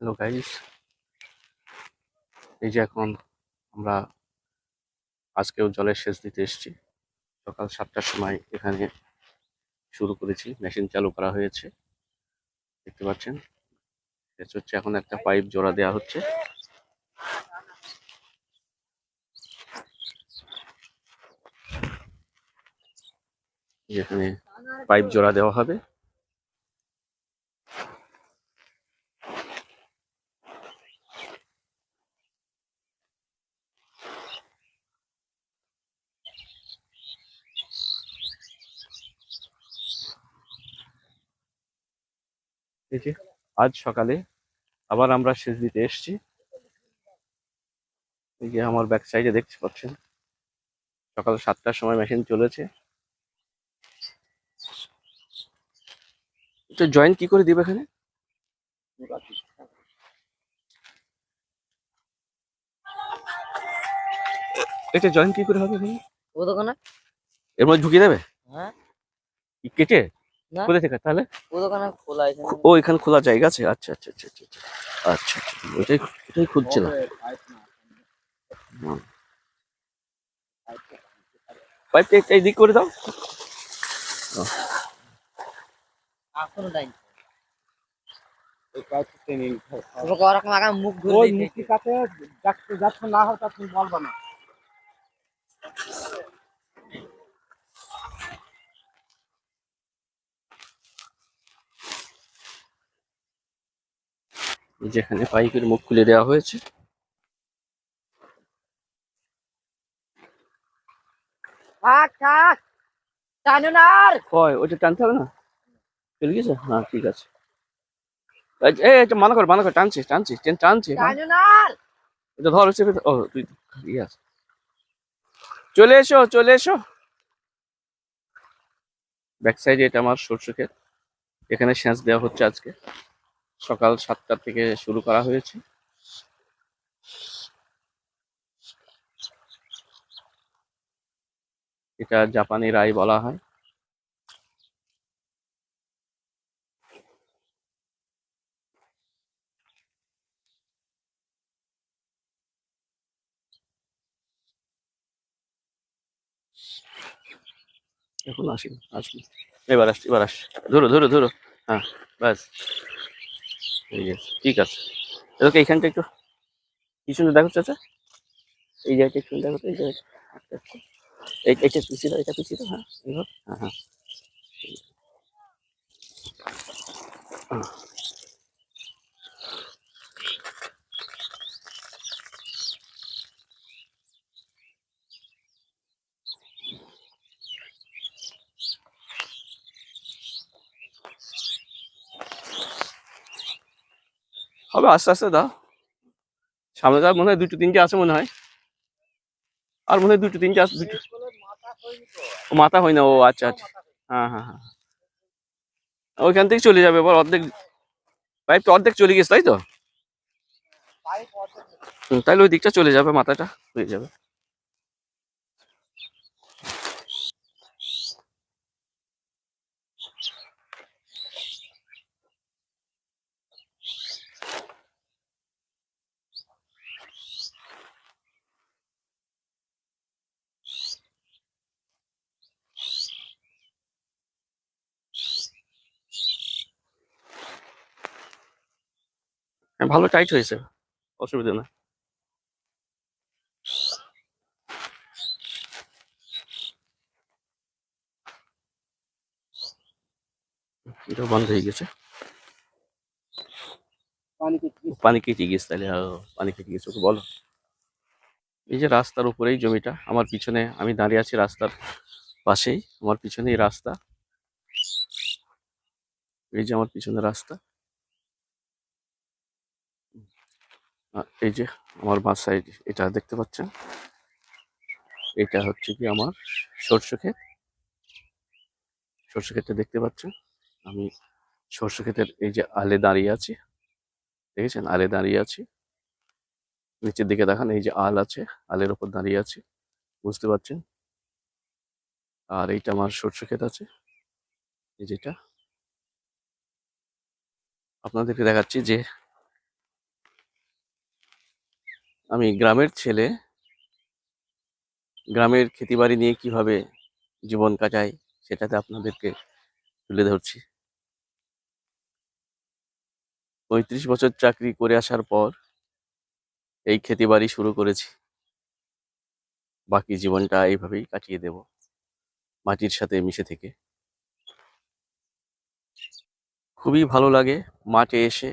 Hello guys এই যে এখন আমরা আজকেও জলের সেচ দিতে এসেছি। সকাল সাতটার সময় এখানে শুরু করেছি। মেশিন চালু করা হয়েছে। দেখতে পাচ্ছেন? সেচ হচ্ছে এখন একটা পাইপ জোড়া দেওয়া হচ্ছে। যেখানে পাইপ জোড়া দেওয়া হবে। যে আজ সকালে আবার আমরা সেচ দিতে এসেছি। এই যে আমার ব্যাক সাইডে দেখতে পাচ্ছেন। সকাল সাতটার সময় মেশিন চলেছে। এটা জয়েন কি করে দিবে এখানে? এটা জয়েন কি করে হবে এখানে? এর মধ্যে ঢুকিয়ে দেবে? হ্যাঁ। কেটে? না। থেকে তাহলে? ও খোলা আছে ও এখানে খোলা জায়গা আছে? আচ্ছা আচ্ছা আচ্ছা আচ্ছা আচ্ছা। আচ্ছা আচ্ছা ওইটাই ওইটাই খুঁজছিলাম পাইপটা একটু এইদিক করে দাও। মুখ ওই ঘুরে কাছে যাচ্ছে- না হয় তা তুমি বলবা না। যেখানে পাইপের মুখ খুলে দেওয়া হয়েছে। থাক থাক। টানো না আর। কয় ওইটা টানতে হবে না? চলে গেছে? হ্যাঁ ঠিক আছে। মানা কর মানা কর টানছি টানছি টানছি হ্যাঁ। এটা ধর চেপে ও তুই ইয়ে আছে। চলে এসো চলে এসো। ব্যাক সাইডে এটা আমার সরষে ক্ষেত। এখানে সেচ দেওয়া হচ্ছে আজকে। সকাল সাতটা থেকে শুরু করা হয়েছে। এটা জাপানি রাই বলা হয়। এখন আসি আসবি এবার আসছি এবার আসছি। ধরো ধরো ধরো। হ্যাঁ ব্যাস। ঠিক আছে এদেরকে এইখানটা একটু পিছনে দেখো চাচা। এই জায়গাটা একটু দেখো এই জায়গাটা এটা পিছিয়ে দাও, এটা পিছিয়ে দাও হ্যাঁ হ্যাঁ হ্যাঁ। হবে আস্তে আস্তে দাও। সামনে তার মনে হয় দুটো তিনটে আছে মনে হয়। আর মনে হয় দুটো তিনটে আছে, দুটো। মাথা হয় না ও আচ্ছা আচ্ছা। হ্যাঁ হ্যাঁ হ্যাঁ। ওইখান থেকে চলে যাবে, এবার অর্ধেক পাইপ তো অর্ধেক চলে গেছে, তাই তো? তাইলে ওই দিকটা চলে যাবে, মাথাটা হয়ে যাবে। ভালো টাইট হয়েছে। অসুবিধা না। এটা বন্ধ হয়ে গেছে। পানি কেটে গেছে। তাহলে পানি কেটে গেছে ওকে বলো। এই যে রাস্তার উপরেই জমিটা আমার পিছনে আমি দাঁড়িয়ে আছি রাস্তার পাশেই আমার পিছনেই রাস্তা। এই যে আমার পিছনে রাস্তা। এই যে আমার বাঁ সাইড এটা দেখতে পাচ্ছেন? এটা হচ্ছে কি আমার সর্ষে ক্ষেত। সর্ষে ক্ষেতটা দেখতে পাচ্ছেন? আমি সর্ষে ক্ষেতের এই যে আলে দাঁড়িয়ে আছি। দেখেছেন? আলে দাঁড়িয়ে আছি। নিচের দিকে দেখান, এই যে আল আছে, আলের ওপর দাঁড়িয়ে আছি। বুঝতে পারছেন? আর এইটা আমার সর্ষে ক্ষেত আছে। এই যেটা আপনাদেরকে দেখাচ্ছি যে আমি গ্রামের ছেলে। গ্রামের ক্ষেতিবাড়ি নিয়ে কীভাবে জীবন কাটাই সেটাতে আপনাদেরকে তুলে ধরছি। পঁয়ত্রিশ বছর চাকরি করে আসার পর এই ক্ষেতিবাড়ি শুরু করেছি। বাকি জীবনটা এইভাবেই কাটিয়ে দেব, মাটির সাথে মিশে থেকে। খুবই ভালো লাগে মাঠে এসে।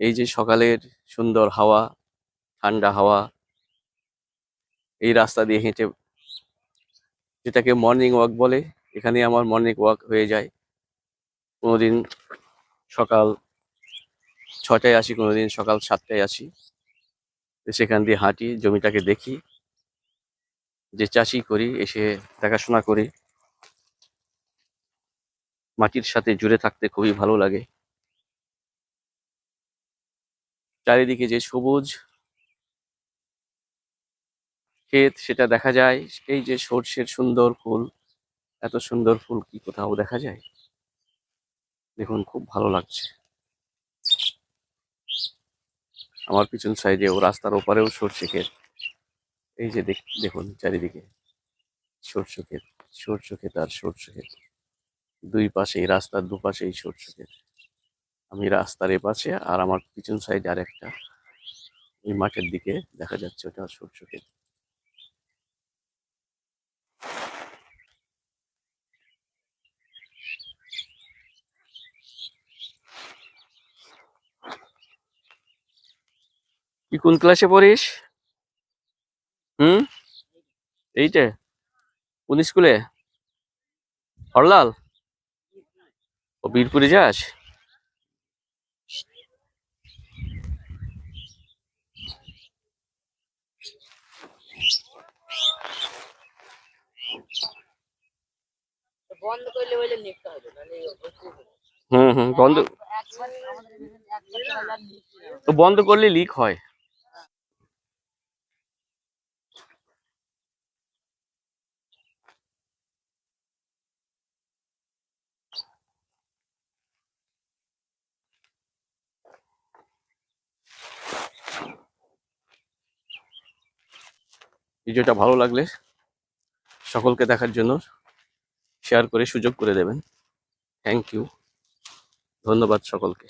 এই যে সকালের সুন্দর হাওয়া ঠান্ডা হাওয়া, এই রাস্তা দিয়ে হেঁটে যেটাকে মর্নিং ওয়াক বলে, এখানে আমার মর্নিং ওয়াক হয়ে যায়। কোনোদিন সকাল ছটায় আসি, কোনোদিন সকাল সাতটায় আসি। সেখান দিয়ে হাঁটি, জমিটাকে দেখি। যে চাষি করি, এসে দেখাশোনা করি। মাটির সাথে জুড়ে থাকতে খুবই ভালো লাগে। চারিদিকে যে সবুজ ক্ষেত, সেটা দেখা যায়। এই যে সর্ষের সুন্দর ফুল, এত সুন্দর ফুল কি কোথাও দেখা যায়? দেখুন, খুব ভালো লাগছে। আমার পিছন সাইডে ও রাস্তার ওপারেও সর্ষে ক্ষেত। এই যে দেখ- দেখুন চারিদিকে। সর্ষে ক্ষেত সর্ষে ক্ষেত আর সর্ষে ক্ষেত। দুই পাশেই রাস্তার দুপাশেই সর্ষে ক্ষেত। আমি রাস্তার এপাশে আর আমার পিছন সাইডে আর একটা ওই মাঠের দিকে দেখা যাচ্ছে ওটা সর্ষে ক্ষেত। তুই কোন ক্লাসে পড়িস? হুম? এইটে? কোন স্কুলে হরলাল? ও বীরপুরে যাস? বন্ধ করলে বলে নিতে হবে হুম হুম বন্ধ বন্ধ করলে লিক হয়। ভিডিওটা ভালো লাগলে সকলকে দেখার জন্য শেয়ার করে সুযোগ করে দেবেন। থ্যাংক ইউ ধন্যবাদ সকলকে।